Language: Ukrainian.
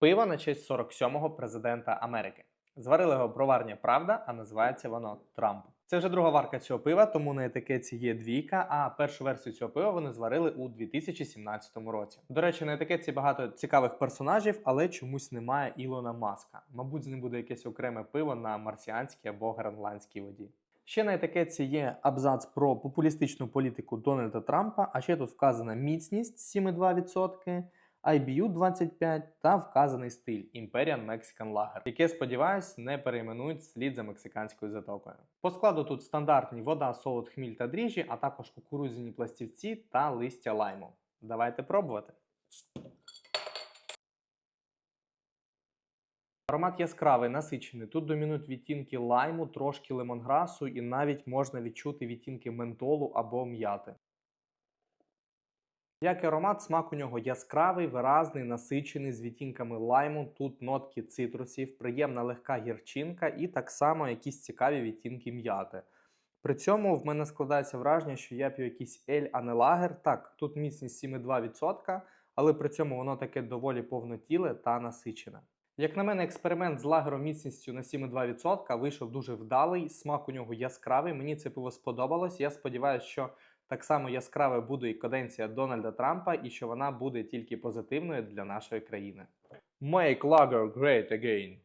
Пиво на честь 47-го президента Америки. Зварили його броварня Правда, а називається воно Трамп. Це вже друга варка цього пива, тому на етикетці є двійка. А першу версію цього пива вони зварили у 2017 році. До речі, на етикетці багато цікавих персонажів, але чомусь немає Ілона Маска. Мабуть, з ним буде якесь окреме пиво на марсіанській або гренландській воді. Ще на етикетці є абзац про популістичну політику Дональда Трампа, а ще тут вказана міцність 7,2%, IBU 25 та вказаний стиль Imperial Mexican Lager, яке, сподіваюсь, не перейменують слід за мексиканською затокою. По складу тут стандартні вода, солод, хміль та дріжджі, а також кукурудзяні пластівці та листя лайму. Давайте пробувати. Аромат яскравий, насичений. Тут домінують відтінки лайму, трошки лемонграсу і навіть можна відчути відтінки ментолу або м'яти. Як і аромат, смак у нього яскравий, виразний, насичений з відтінками лайму. Тут нотки цитрусів, приємна легка гірчинка і так само якісь цікаві відтінки м'яти. При цьому в мене складається враження, що я п'ю якийсь ель, а не лагер. Так, тут міцність 7,2%, але при цьому воно таке доволі повнотіле та насичене. Як на мене, експеримент з лагером міцністю на 7,2% вийшов дуже вдалий, смак у нього яскравий. Мені це пиво сподобалось. Я сподіваюся, що так само яскраве буде і каденція Дональда Трампа, і що вона буде тільки позитивною для нашої країни. Make lager great again.